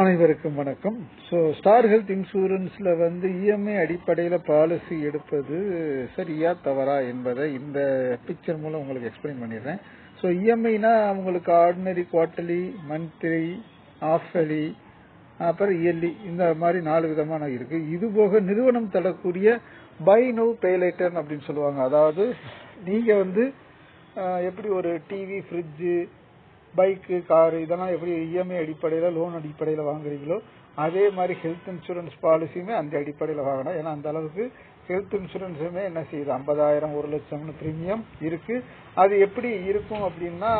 அனைவருக்கும் வணக்கம். So star health இன்சூரன்ஸில் வந்து இஎம்ஐ அடிப்படையில் பாலிசி எடுப்பது சரியா தவறா என்பதை இந்த பிக்சர் மூலம் உங்களுக்கு எக்ஸ்பிளைன் பண்ணிடுறேன். ஸோ இஎம்ஐனா உங்களுக்கு ஆர்டினரி குவார்டர்லி மந்த்லி ஆஃபலி அப்புறம் இயர்லி இந்த மாதிரி நாலு விதமான இருக்கு. இது போக நிறுவனம் தரக்கூடிய பை நோ பே அப்படின்னு சொல்லுவாங்க. அதாவது நீங்க வந்து எப்படி ஒரு டிவி ஃப்ரிட்ஜு பைக்கு காரு இதெல்லாம் எப்படி இஎம்ஐ அடிப்படையில் லோன் அடிப்படையில் வாங்குறீங்களோ அதே மாதிரி ஹெல்த் இன்சூரன்ஸ் பாலிசியுமே அந்த அடிப்படையில் வாங்கணும். ஏன்னா அந்த அளவுக்கு ஹெல்த் இன்சூரன்ஸுமே என்ன செய்யுது? ஐம்பதாயிரம் ஒரு லட்சம்னு பிரீமியம் இருக்கு. அது எப்படி இருக்கும் அப்படின்னா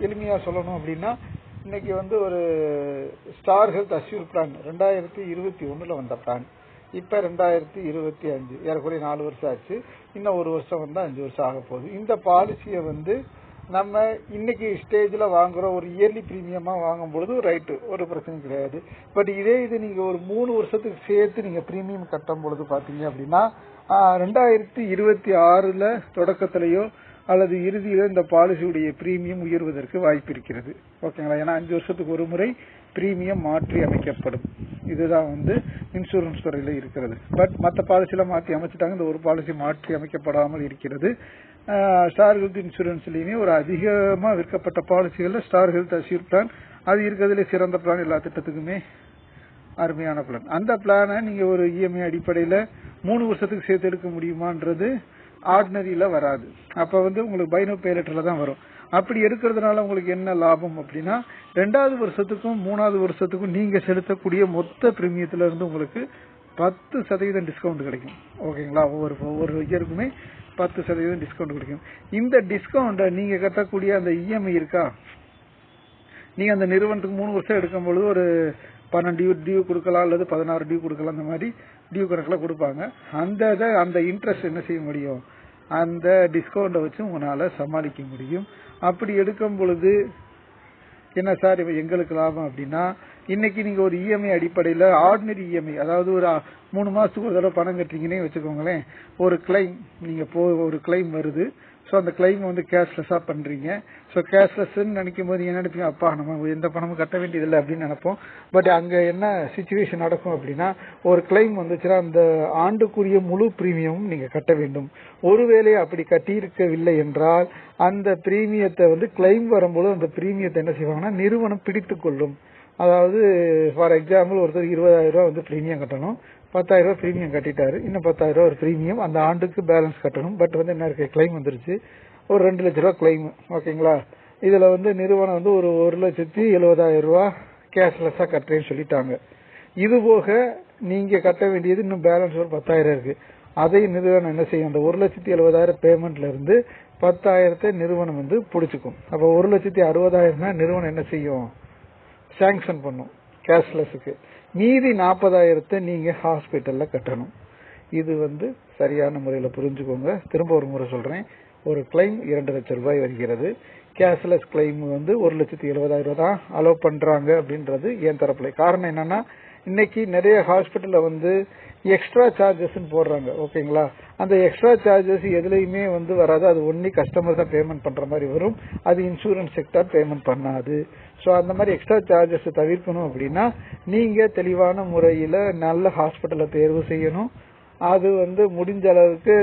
எளிமையாக சொல்லணும் அப்படின்னா இன்னைக்கு வந்து ஒரு ஸ்டார் ஹெல்த் அஷ்யூர் பிளான் ரெண்டாயிரத்தி இருபத்தி ஒன்றில் வந்த பிளான் இப்போ ரெண்டாயிரத்தி இருபத்தி அஞ்சு ஏறக்குறைய நாலு வருஷம் ஆச்சு. இன்னும் ஒரு வருஷம் வந்தால் அஞ்சு வருஷம் ஆக போகுது. இந்த பாலிசியை வந்து நம்ம இன்னைக்கு ஸ்டேஜில் வாங்குறோம் ஒரு இயர்லி ப்ரீமியமாக வாங்கும் பொழுது ரைட்டு ஒரு பிரச்சனையும் கிடையாது. பட் இதே இது நீங்கள் ஒரு மூணு வருஷத்துக்கு சேர்த்து நீங்கள் ப்ரீமியம் கட்டும் பொழுது பார்த்தீங்க அப்படின்னா ரெண்டாயிரத்தி இருபத்தி ஆறில் தொடக்கத்திலேயோ அல்லது இறுதியில் இந்த பாலிசியுடைய பிரீமியம் உயர்வதற்கு வாய்ப்பு இருக்கிறது. ஓகேங்களா ஏன்னா அஞ்சு வருஷத்துக்கு ஒரு முறை பிரீமியம் மாற்றி அமைக்கப்படும். இதுதான் வந்து இன்சூரன்ஸ் துறையில் இருக்கிறது. பட் மற்ற பாலிசியில மாற்றி அமைச்சிட்டாங்க. இந்த ஒரு பாலிசி மாற்றி அமைக்கப்படாமல் இருக்கிறது. ஸ்டார் ஹெல்த் இன்சூரன்ஸ்லேயுமே ஒரு அதிகமாக விற்கப்பட்ட பாலிசிகளில் ஸ்டார் ஹெல்த் அஷ்யூர் பிளான் அது இருக்கிறதுல சிறந்த பிளான் எல்லா திட்டத்துக்குமே அருமையான பிளான் அந்த பிளானை நீங்கள் ஒரு இஎம்ஐ அடிப்படையில் மூணு வருஷத்துக்கு சேர்த்து எடுக்க முடியுமான்றது ஆர்டினரியில் வராது. அப்போ வந்து உங்களுக்கு பைனோ பேலெட்டர்ல தான் வரும். அப்படி எடுக்கிறதுனால உங்களுக்கு என்ன லாபம் அப்படின்னா ரெண்டாவது வருஷத்துக்கும் மூணாவது வருஷத்துக்கும் நீங்கள் செலுத்தக்கூடிய மொத்த பிரீமியத்திலிருந்து உங்களுக்கு பத்து சதவீதம் டிஸ்கவுண்ட் கிடைக்கும். ஓகேங்களா ஒவ்வொரு ஒவ்வொரு இயருக்குமே பத்து சதவீதம் டிஸ்கவுண்ட் கிடைக்கும். இந்த டிஸ்கவுண்ட்டை நீங்கள் கட்டக்கூடிய அந்த இஎம்ஐ இருக்கா? நீங்கள் அந்த நிறுவனத்துக்கு மூணு வருஷம் எடுக்கும் பொழுது ஒரு பன்னெண்டு டியூ டியூ கொடுக்கலாம் அல்லது பதினாறு டியூ கொடுக்கலாம் அந்த மாதிரி டியூ கணக்கில் கொடுப்பாங்க. அந்த இதை அந்த இன்ட்ரெஸ்ட் என்ன செய்ய முடியும்? அந்த டிஸ்கவுண்ட்டை வச்சு உங்களால் சமாளிக்க முடியும். அப்படி எடுக்கும் பொழுது என்ன சார் இப்போ எங்களுக்கு லாபம் அப்படின்னா இன்னைக்கு நீங்க ஒரு இஎம்ஐ அடிப்படையில ஆர்டினரி இஎம்ஐ அதாவது ஒரு மூணு மாசத்துக்கு ஒரு தடவை பணம் கட்டுறீங்கன்னே வச்சுக்கோங்களேன். ஒரு கிளைம் நீங்க போ ஒரு கிளைம் வருது. ஸோ அந்த கிளைம் வந்து கேஷ்லெஸ்ஸாக பண்ணுறீங்க ஸோ கேஷ்லெஸ்ன்னு நினைக்கும் போது என்ன நினைப்பீங்க? அப்பா நம்ம எந்த பணமும் கட்ட வேண்டியதில்லை அப்படின்னு நினைப்போம். பட் அங்கே என்ன சுச்சுவேஷன் நடக்கும் அப்படின்னா ஒரு கிளைம் வந்துச்சுன்னா அந்த ஆண்டுக்குரிய முழு பிரீமியமும் நீங்கள் கட்ட வேண்டும். ஒருவேளை அப்படி கட்டியிருக்கவில்லை என்றால் அந்த பிரீமியத்தை வந்து கிளைம் வரும்போது அந்த பிரீமியத்தை என்ன செய்வாங்கன்னா நிறுவனம் பிடித்து கொள்ளும். அதாவது ஃபார் எக்ஸாம்பிள் ஒருத்தர் இருபதாயிரம் ரூபா வந்து பிரீமியம் கட்டணும். பத்தாயிரம் ரூபா ப்ரீமியம் கட்டிட்டாரு. இன்னும் பத்தாயிரம் ரூபா ஒரு ப்ரீமியம் அந்த ஆண்டுக்கு பேலன்ஸ் கட்டணும். பட் வந்து என்ன இருக்கு? கிளைம் வந்துருச்சு. ஒரு ரெண்டு லட்ச ரூபா கிளைம் ஓகேங்களா இதுல வந்து நிறுவனம் வந்து ஒரு ஒரு லட்சத்தி எழுபதாயிரம் ரூபா கேஷ்லெஸ்ஸா கட்டுறேன்னு சொல்லிட்டாங்க. இது போக நீங்க கட்ட வேண்டியது இன்னும் பேலன்ஸ் ஒரு பத்தாயிரம் இருக்கு. அதை நிறுவனம் என்ன செய்யும்? அந்த ஒரு லட்சத்தி எழுபதாயிரம் பேமெண்ட்ல இருந்து பத்தாயிரத்தை நிறுவனம் வந்து பிடிச்சிக்கும். அப்ப ஒரு லட்சத்தி அறுபதாயிரம்னா நிறுவனம் என்ன செய்யும்? சாங்ஷன் பண்ணும் கேஷ்லெஸ்ஸுக்கு மீதி நாற்பதாயிரத்தை நீங்க ஹாஸ்பிட்டல்ல கட்டணும். இது வந்து சரியான முறையில் புரிஞ்சுக்கோங்க. திரும்ப ஒரு முறை சொல்றேன். ஒரு கிளைம் இரண்டு லட்சம் ரூபாய் வருகிறது. கேஷ்லெஸ் கிளைம் வந்து ஒரு லட்சத்தி எழுபதாயிரம் ரூபாய் தான் அலோவ் பண்றாங்க அப்படின்றது என் தரப்புல. காரணம் என்னன்னா இன்னைக்கு நிறைய ஹாஸ்பிட்டல்ல வந்து எக்ஸ்ட்ரா சார்ஜஸ் போடுறாங்க ஓகேங்களா அந்த எக்ஸ்ட்ரா சார்ஜஸ் எதுலையுமே வந்து வராது. அது ஒன்லி கஸ்டமர் தான் பேமெண்ட் பண்ற மாதிரி வரும். அது இன்சூரன்ஸ் செக்டர் பேமெண்ட் பண்ணாது. ஸோ அந்த மாதிரி எக்ஸ்ட்ரா சார்ஜஸ் தவிர்க்கணும் அப்படின்னா நீங்க தெளிவான முறையில நல்ல ஹாஸ்பிட்டலை தேர்வு செய்யணும். அது வந்து முடிஞ்ச அளவுக்கு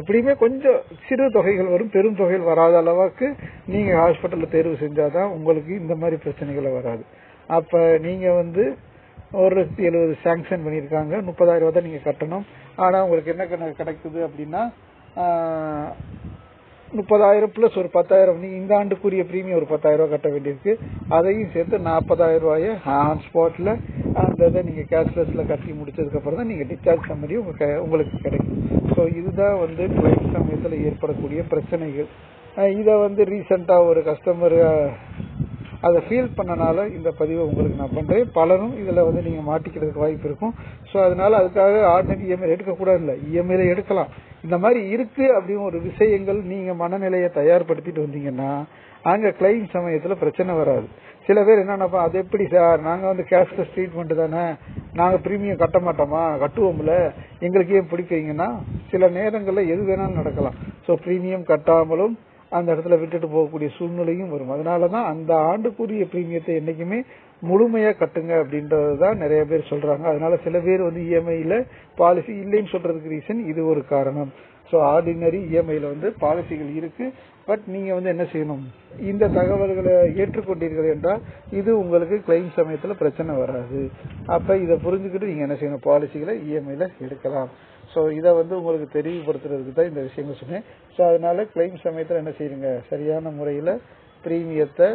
எப்படியுமே கொஞ்சம் சிறு தொகைகள் வரும். பெரும் தொகைகள் வராத அளவுக்கு நீங்க ஹாஸ்பிட்டல்ல தேர்வு செஞ்சாதான் உங்களுக்கு இந்த மாதிரி பிரச்சனைகளை வராது. அப்ப நீங்க வந்து ஒரு எழுபது சாங்ஷன் பண்ணியிருக்காங்க. முப்பதாயிரம் ரூபாய் தான் நீங்கள் கட்டணும். ஆனால் உங்களுக்கு என்ன கணக்கு கிடைக்குது அப்படின்னா முப்பதாயிரம் பிளஸ் ஒரு பத்தாயிரம். நீங்க இந்த ஆண்டுக்குரிய பிரீமியம் ஒரு பத்தாயிரம் ரூபாய் கட்ட வேண்டியிருக்கு. அதையும் சேர்த்து நாற்பதாயிரம் ரூபாய ஆன் ஸ்பாட்ல அந்த இதை நீங்க கேஷ்லெஸ்ல கட்டி முடிச்சதுக்கு அப்புறம் தான் நீங்க டிஸ்சார்ஜ் சம்மதி க- உங்களுக்கு கிடைக்கும். ஸோ இதுதான் வந்து கிளைம் சமயத்தில் ஏற்படக்கூடிய பிரச்சனைகள். இதை வந்து ரீசெண்டாக ஒரு கஸ்டமர் அதை ஃபீல் பண்ணனால இந்த பதிவை உங்களுக்கு நான் பண்றேன். பலரும் இதுல வந்து நீங்க மாட்டிக்கிறதுக்கு வாய்ப்பு இருக்கும். ஸோ அதனால அதுக்காக ஆர்டினரி இஎம்ஐ எடுக்கக்கூடாது இல்லை இஎம்ஐல எடுக்கலாம். இந்த மாதிரி இருக்கு அப்படின்னு ஒரு விஷயங்கள் நீங்க மனநிலையை தயார்படுத்திட்டு வந்தீங்கன்னா அங்க கிளைம் சமயத்துல பிரச்சனை வராது. சில பேர் என்னன்னாப்பா அது எப்படி சார்? நாங்க வந்து கேஷ்லெஸ் ட்ரீட்மெண்ட் தானே? நாங்க பிரீமியம் கட்ட மாட்டோமா? கட்டுவோம்ல. எங்களுக்கு ஏன் பிடிக்கிறீங்கன்னா சில நேரங்களில் எது வேணாலும் நடக்கலாம். ஸோ பிரீமியம் கட்டாமலும் அந்த இடத்துல விட்டுட்டு போகக்கூடிய சூழ்நிலையும் வரும். அதனாலதான் அந்த ஆண்டுக்குரிய பிரீமியத்தை என்னைக்குமே முழுமையா கட்டுங்க அப்படின்றதுதான் நிறைய பேர் சொல்றாங்க. அதனால சில பேர் வந்து இஎம்ஐல பாலிசி இல்லைன்னு சொல்றதுக்கு ரீசன் இது ஒரு காரணம். ஸோ ஆர்டினரி இஎம்ஐயில் வந்து பாலிசிகள் இருக்கு. பட் நீங்கள் வந்து என்ன செய்யணும்? இந்த தகவல்களை ஏற்றுக்கொண்டீர்கள் என்றால் இது உங்களுக்கு கிளைம் சமயத்தில் பிரச்சனை வராது. அப்போ இதை புரிஞ்சுக்கிட்டு நீங்கள் என்ன செய்யணும்? பாலிசிகளை இஎம்ஐயில் எடுக்கலாம். ஸோ இதை வந்து உங்களுக்கு தெளிவுபடுத்துறதுக்கு தான் இந்த விஷயங்கள் சொன்னேன். ஸோ அதனால கிளைம் சமயத்தில் என்ன செய்யுங்க? சரியான முறையில் பிரீமியத்தை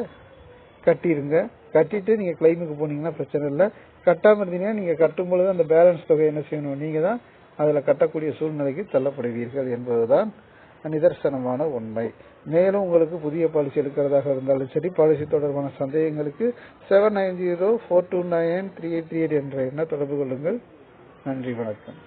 கட்டிடுங்க. கட்டிட்டு நீங்கள் கிளைமுக்கு போனீங்கன்னா பிரச்சனை இல்லை. கட்டாமல் இருந்தீங்கன்னா நீங்கள் கட்டும் பொழுது அந்த பேலன்ஸ் தொகை என்ன செய்யணும்? நீங்கள் தான் அதில் கட்டக்கூடிய சூழ்நிலைக்கு தள்ளப்படுவீர்கள் என்பதுதான் நிதர்சனமான உண்மை. மேலும் உங்களுக்கு புதிய பாலிசி எடுக்கிறதாக இருந்தாலும் சரி பாலிசி தொடர்பான சந்தேகங்களுக்கு seven nine zero four two nine three eight three eight என்ற எண்ணை தொடர்பு கொள்ளுங்கள். நன்றி வணக்கம்.